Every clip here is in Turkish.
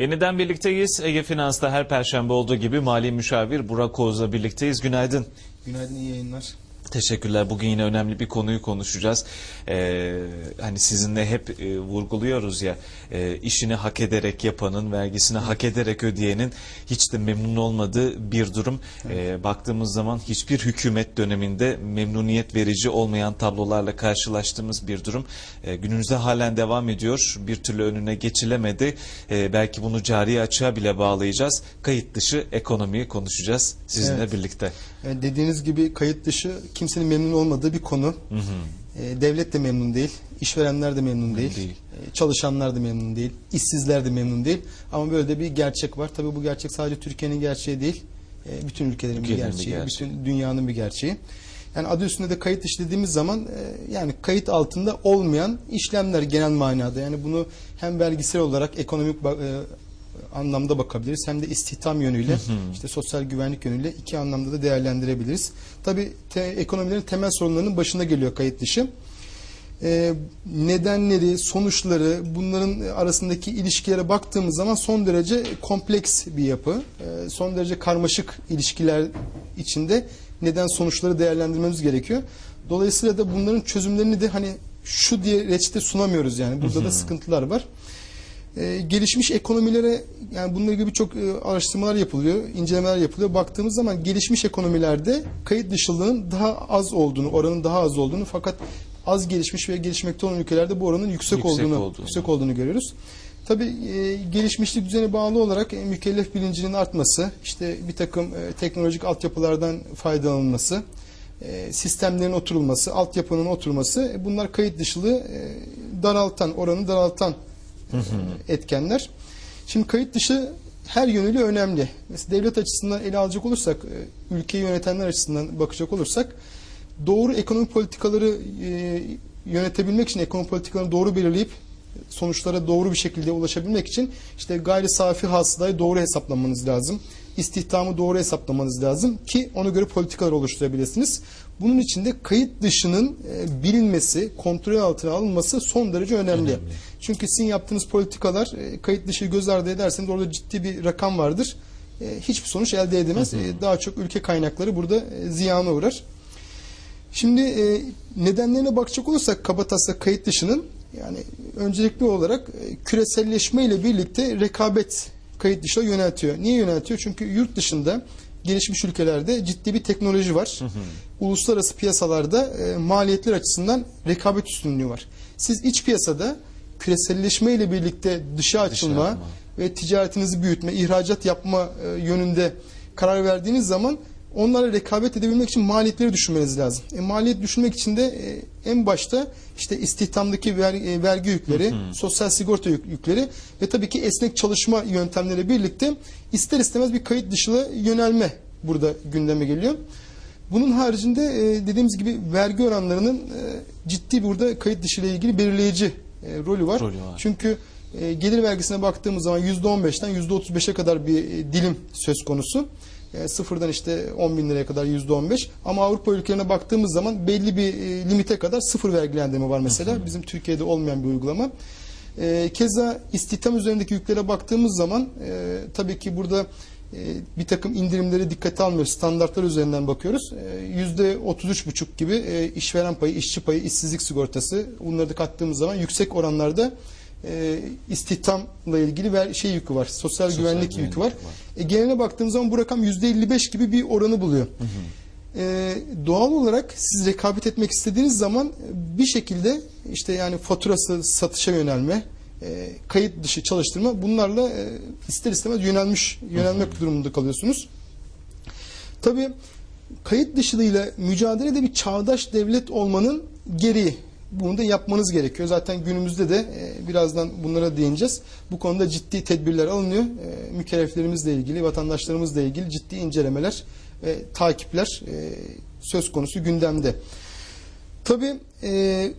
Yeniden birlikteyiz. Ege Finans'ta her perşembe olduğu gibi mali müşavir Burak Oğuz'la birlikteyiz. Günaydın. Günaydın, iyi yayınlar. Teşekkürler. Bugün yine önemli bir konuyu konuşacağız. Ee, hani sizinle hep e, vurguluyoruz ya e, işini hak ederek yapanın, vergisini hak ederek ödeyenin hiç de memnun olmadığı bir durum. Ee, baktığımız zaman hiçbir hükümet döneminde memnuniyet verici olmayan tablolarla karşılaştığımız bir durum. Ee, günümüzde halen devam ediyor. Bir türlü önüne geçilemedi. Ee, belki bunu cari açığa bile bağlayacağız. Kayıt dışı ekonomiyi konuşacağız sizinle Evet. birlikte. E, dediğiniz gibi kayıt dışı kimsenin memnun olmadığı bir konu. E, devlet de memnun değil, işverenler de memnun değil, değil. e, çalışanlar da memnun değil, işsizler de memnun değil. Ama böyle de bir gerçek var. Tabii bu gerçek sadece Türkiye'nin gerçeği değil, e, bütün ülkelerin bir Ülkelerin bir gerçeği, gerçeği. bütün dünyanın bir gerçeği. Yani adı üstünde de kayıt dışı dediğimiz zaman e, yani kayıt altında olmayan işlemler genel manada. Yani bunu hem vergisel olarak ekonomik e, anlamda bakabiliriz hem de istihdam yönüyle işte sosyal güvenlik yönüyle iki anlamda da değerlendirebiliriz. Tabii te- ekonomilerin temel sorunlarının başında geliyor kayıt dışı. Ee, nedenleri, sonuçları, bunların arasındaki ilişkilere baktığımız zaman son derece kompleks bir yapı. Ee, son derece karmaşık ilişkiler içinde neden sonuçları değerlendirmemiz gerekiyor. Dolayısıyla da bunların çözümlerini de hani şu diye reçete sunamıyoruz yani. Burada da sıkıntılar var. Ee, gelişmiş ekonomilere yani bununla ilgili birçok e, araştırmalar yapılıyor, incelemeler yapılıyor. Baktığımız zaman gelişmiş ekonomilerde kayıt dışılığın daha az olduğunu, oranın daha az olduğunu fakat az gelişmiş ve gelişmekte olan ülkelerde bu oranın yüksek, Yüksek olduğunu, olduğunu. yüksek olduğunu görüyoruz. Tabii e, gelişmişlik düzeni bağlı olarak e, mükellef bilincinin artması, işte bir takım e, teknolojik altyapılardan faydalanılması, e, sistemlerin oturulması, altyapının oturması e, bunlar kayıt dışılığı e, daraltan, oranı daraltan etkenler. Şimdi kayıt dışı her yönüyle önemli. Mesela devlet açısından ele alacak olursak, e, ülkeyi yönetenler açısından bakacak olursak, doğru ekonomi politikaları e, yönetebilmek için ekonomi politikalarını doğru belirleyip sonuçlara doğru bir şekilde ulaşabilmek için işte gayri safi hasılayı doğru hesaplamanız lazım. İstihdamı doğru hesaplamanız lazım ki ona göre politikalar oluşturabilirsiniz. Bunun için de kayıt dışının e, bilinmesi, kontrol altına alınması son derece önemli. Çünkü sizin yaptığınız politikalar e, kayıt dışı göz ardı ederseniz orada ciddi bir rakam vardır. E, hiçbir sonuç elde edemez. E, daha çok ülke kaynakları burada e, ziyana uğrar. Şimdi e, nedenlerine bakacak olursak kabataslak kayıt dışının yani öncelikli olarak e, küreselleşme ile birlikte rekabet kayıt dışına yöneltiyor. Niye yöneltiyor? Çünkü yurt dışında gelişmiş ülkelerde ciddi bir teknoloji var. Uluslararası piyasalarda e, maliyetler açısından rekabet üstünlüğü var. Siz iç piyasada küreselleşme ile birlikte dışa açılma açılma. ve ticaretinizi büyütme, ihracat yapma e, yönünde karar verdiğiniz zaman onlara rekabet edebilmek için maliyetleri düşünmeniz lazım. E, maliyet düşünmek için de e, en başta işte istihdamdaki ver- e, vergi yükleri, sosyal sigorta yük- yükleri ve tabii ki esnek çalışma yöntemleri birlikte ister istemez bir kayıt dışına yönelme burada gündeme geliyor. Bunun haricinde e, dediğimiz gibi vergi oranlarının e, ciddi burada kayıt dışı ile ilgili belirleyici e, rolü var. Rolü var. Çünkü e, gelir vergisine baktığımız zaman %15'ten %35'e kadar bir e, dilim söz konusu. E, sıfırdan işte 10 bin liraya kadar %15. Ama Avrupa ülkelerine baktığımız zaman belli bir e, limite kadar sıfır vergilendirme var mesela. Bizim Türkiye'de olmayan bir uygulama. E, keza istihdam üzerindeki yüklere baktığımız zaman e, tabii ki burada e, bir takım indirimleri dikkate almıyoruz. Standartlar üzerinden bakıyoruz. E, Yüzde 33,5 gibi e, işveren payı, işçi payı, işsizlik sigortası bunları da kattığımız zaman yüksek oranlarda e, istihdamla ilgili ver, şey yükü var. Sosyal, Sosyal güvenlik, güvenlik yükü var. var. E, geneline baktığımız zaman bu rakam %55 gibi bir oranı buluyor. E, doğal olarak siz rekabet etmek istediğiniz zaman bir şekilde işte yani faturası satışa yönelme, e, kayıt dışı çalıştırma bunlarla e, ister istemez yönelmiş yönelmek durumunda kalıyorsunuz. Tabii kayıt dışılığıyla mücadelede bir çağdaş devlet olmanın gereği. Bunu da yapmanız gerekiyor. Zaten günümüzde de e, birazdan bunlara değineceğiz. Bu konuda ciddi tedbirler alınıyor. E, mükelleflerimizle ilgili, vatandaşlarımızla ilgili ciddi incelemeler ve takipler e, söz konusu gündemde. Tabii e,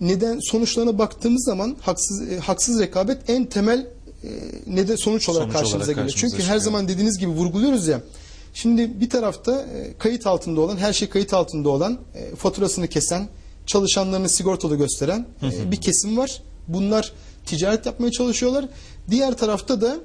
neden sonuçlarına baktığımız zaman haksız e, haksız rekabet en temel e, neden sonuç olarak Sonuç karşımıza olarak geliyor. Çünkü her zaman dediğiniz gibi vurguluyoruz ya. Şimdi bir tarafta e, kayıt altında olan, her şey kayıt altında olan, e, faturasını kesen, çalışanlarını sigortalı gösteren e, bir kesim var. Bunlar ticaret yapmaya çalışıyorlar. Diğer tarafta da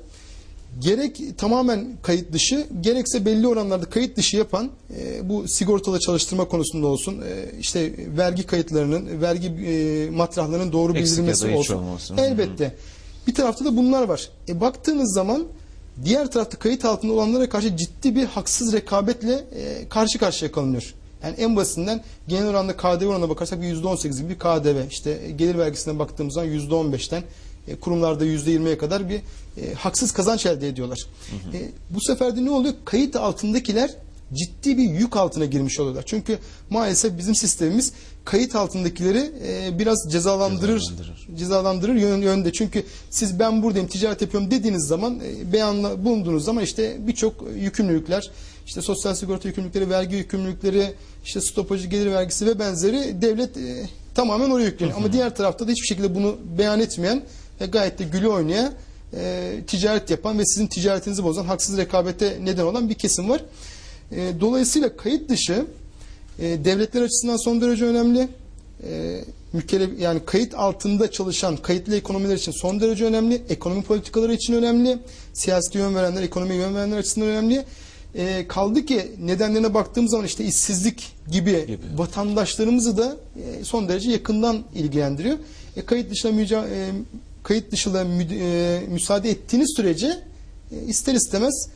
gerek tamamen kayıt dışı gerekse belli oranlarda kayıt dışı yapan e, bu sigortalı çalıştırma konusunda olsun e, işte vergi kayıtlarının vergi e, matrahlarının doğru Eksik ya da bildirilmesi hiç olsun. olmasın. Elbette. Bir tarafta da bunlar var. E, baktığınız zaman diğer tarafta kayıt altında olanlara karşı ciddi bir haksız rekabetle e, karşı karşıya kalınıyor. Yani en basitinden genel oranda KDV oranına bakarsak bir %18 gibi bir KDV. İşte e, gelir vergisine baktığımız zaman %15'ten e, kurumlarda %20'ye kadar bir e, haksız kazanç elde ediyorlar. E, bu sefer de ne oluyor? Kayıt altındakiler ciddi bir yük altına girmiş oluyorlar. Çünkü maalesef bizim sistemimiz kayıt altındakileri e, biraz cezalandırır, Cezalandırır. cezalandırır yön, yönde. Çünkü siz ben buradayım ticaret yapıyorum dediğiniz zaman e, beyanla bulunduğunuz zaman işte birçok yükümlülükler işte sosyal sigorta yükümlülükleri, vergi yükümlülükleri, işte stopajı gelir vergisi ve benzeri devlet e, tamamen oraya yükleniyor. Ama diğer tarafta da hiçbir şekilde bunu beyan etmeyen ve gayet de gülü oynaya e, ticaret yapan ve sizin ticaretinizi bozan, haksız rekabete neden olan bir kesim var. E, dolayısıyla kayıt dışı e, devletler açısından son derece önemli. E, mükellef, yani kayıt altında çalışan kayıtlı ekonomiler için son derece önemli. Ekonomi politikaları için önemli. Siyasete yön verenler, ekonomiye yön verenler açısından önemli. E, kaldı ki nedenlerine baktığımız zaman işte işsizlik gibi, Gibi. vatandaşlarımızı da e, son derece yakından ilgilendiriyor. E, kayıt dışına müca, e, kayıt dışına mü- e, müsaade ettiğiniz sürece e, ister istemez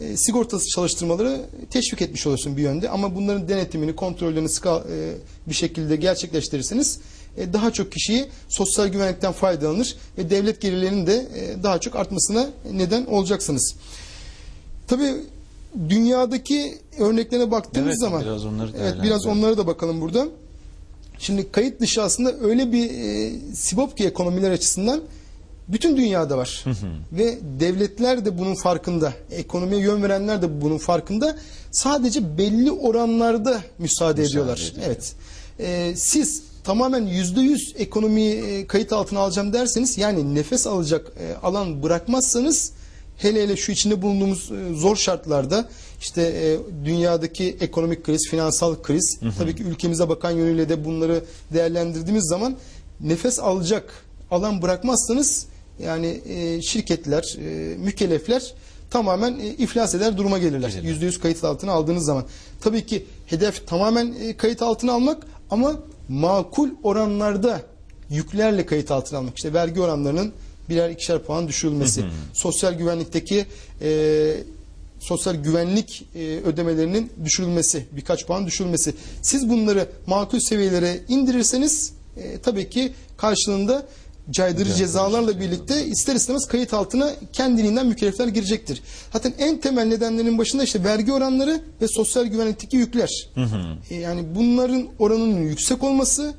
e, sigortası çalıştırmaları teşvik etmiş oluyorsun bir yönde ama bunların denetimini, kontrollerini e, bir şekilde gerçekleştirirseniz e, daha çok kişiyi sosyal güvenlikten faydalanır ve devlet gelirlerinin de e, daha çok artmasına neden olacaksınız. Tabii dünyadaki örneklerine baktığımız Evet, zaman biraz onları evet biraz onlara da bakalım burada. Şimdi kayıt dışı aslında öyle bir e, sibop ki ekonomiler açısından bütün dünyada var. Ve devletler de bunun farkında. Ekonomiye yön verenler de bunun farkında. Sadece belli oranlarda müsaade, ediyorlar. ediyor. Evet. E, siz tamamen yüzde yüz ekonomiyi e, kayıt altına alacağım derseniz yani nefes alacak e, alan bırakmazsanız hele hele şu içinde bulunduğumuz e, zor şartlarda işte e, dünyadaki ekonomik kriz, finansal kriz tabii ki ülkemize bakan yönüyle de bunları değerlendirdiğimiz zaman nefes alacak alan bırakmazsanız yani e, şirketler, e, mükellefler tamamen e, iflas eder duruma gelirler. Gelirler. %100 kayıt altına aldığınız zaman. Tabii ki hedef tamamen e, kayıt altına almak ama makul oranlarda yüklerle kayıt altına almak. İşte vergi oranlarının birer ikişer puan düşürülmesi. Sosyal güvenlikteki e, sosyal güvenlik e, ödemelerinin düşürülmesi, birkaç puan düşürülmesi. Siz bunları makul seviyelere indirirseniz e, tabii ki karşılığında caydırıcı cezalarla birlikte ister istemez kayıt altına kendiliğinden mükellefler girecektir. Zaten en temel nedenlerin başında işte vergi oranları ve sosyal güvenlikteki yükler. E, Yani bunların oranının yüksek olması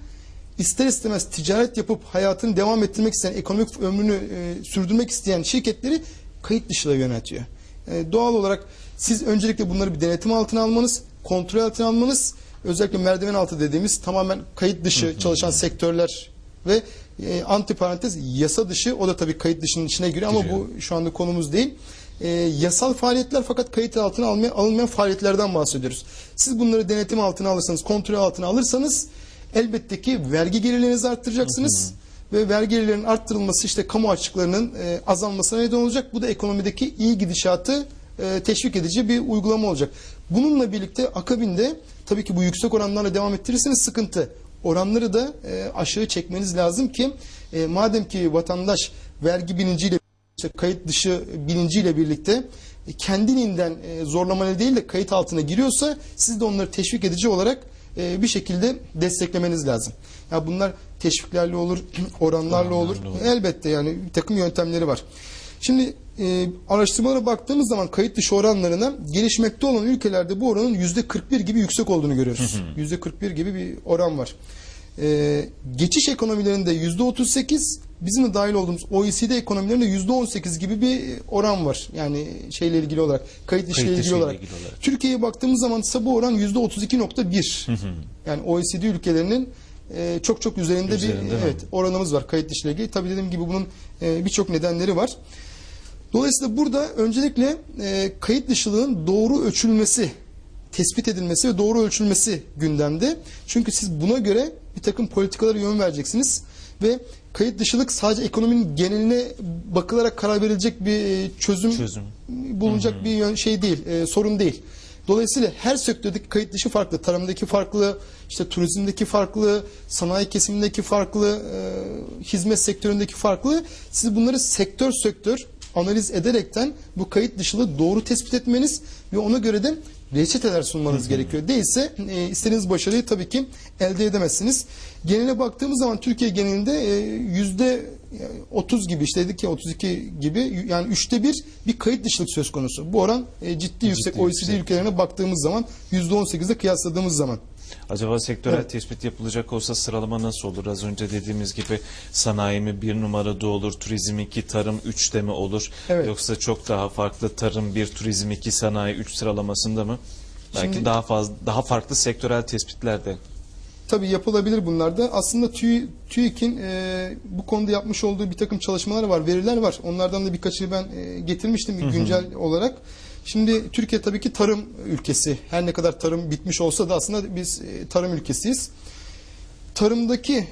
ister istemez ticaret yapıp hayatını devam ettirmek isteyen, ekonomik ömrünü e, sürdürmek isteyen şirketleri kayıt dışına yöneltiyor. E, doğal olarak siz öncelikle bunları bir denetim altına almanız, kontrol altına almanız, özellikle merdiven altı dediğimiz tamamen kayıt dışı çalışan sektörler ve e, anti parantez yasa dışı o da tabii kayıt dışının içine giriyor ama Giriyor. bu şu anda konumuz değil. E, yasal faaliyetler fakat kayıt altına almayan, alınmayan faaliyetlerden bahsediyoruz. Siz bunları denetim altına alırsanız, kontrol altına alırsanız elbette ki vergi gelirlerinizi arttıracaksınız. Ve vergi gelirlerinin arttırılması işte kamu açıklarının e, azalmasına neden olacak. Bu da ekonomideki iyi gidişatı e, teşvik edici bir uygulama olacak. Bununla birlikte akabinde tabii ki bu yüksek oranlarla devam ettirirseniz sıkıntı. Oranları da e, aşağı çekmeniz lazım ki e, madem ki vatandaş vergi bilinciyle işte kayıt dışı bilinciyle birlikte e, kendiliğinden e, zorlamayla değil de kayıt altına giriyorsa siz de onları teşvik edici olarak e, bir şekilde desteklemeniz lazım. Ya bunlar teşviklerle olur, oranlarla olur. Olur. Elbette yani bir takım yöntemleri var. Şimdi e, araştırmalara baktığımız zaman kayıt dışı oranlarına gelişmekte olan ülkelerde bu oranın yüzde 41 gibi yüksek olduğunu görüyoruz. Yüzde 41 gibi bir oran var. E, geçiş ekonomilerinde yüzde 38, bizim de dahil olduğumuz OECD ekonomilerinde yüzde 18 gibi bir oran var. Yani şeyle ilgili olarak, kayıt dışı ile Kayıt ilgili olarak. ilgili olarak. Türkiye'ye baktığımız zaman ise bu oran yüzde 32.1. yani OECD ülkelerinin e, çok çok üzerinde, Üzerinde bir mi? evet oranımız var kayıt dışı ile ilgili. Tabii dediğim gibi bunun e, birçok nedenleri var. Dolayısıyla burada öncelikle e, kayıt dışılığın doğru ölçülmesi, tespit edilmesi ve doğru ölçülmesi gündemde. Çünkü siz buna göre bir takım politikalara yön vereceksiniz. Ve kayıt dışılık sadece ekonominin geneline bakılarak karar verilecek bir e, çözüm, Çözüm. bulunacak bir yön, şey değil, e, sorun değil. Dolayısıyla her sektördeki kayıt dışı farklı. Tarımdaki farklı, işte turizmdeki farklı, sanayi kesimindeki farklı, e, hizmet sektöründeki farklı. Siz bunları sektör sektör analiz ederekten bu kayıt dışılığı doğru tespit etmeniz ve ona göre de reçeteler sunmanız gerekiyor. Değilse e, istediğiniz başarıyı tabii ki elde edemezsiniz. Genele baktığımız zaman Türkiye genelinde e, yüzde 30 gibi işte dedik ya 32 gibi yani üçte bir bir kayıt dışılık söz konusu. Bu oran e, ciddi, yüksek. OECD ülkelerine baktığımız zaman yüzde 18'de kıyasladığımız zaman. Acaba sektörel Evet. tespit yapılacak olsa sıralama nasıl olur? Az önce dediğimiz gibi sanayi mi bir numarada olur, turizm iki, tarım üçte mi olur? Evet. Yoksa çok daha farklı tarım bir, turizm iki, sanayi üç sıralamasında mı? Belki Şimdi- daha fazla daha farklı sektörel tespitler de. Tabii yapılabilir bunlar da. Aslında TÜ, TÜİK'in e, bu konuda yapmış olduğu bir takım çalışmalar var, veriler var. Onlardan da birkaçını ben e, getirmiştim güncel olarak. Şimdi Türkiye tabii ki tarım ülkesi. Her ne kadar tarım bitmiş olsa da aslında biz e, tarım ülkesiyiz. Tarımdaki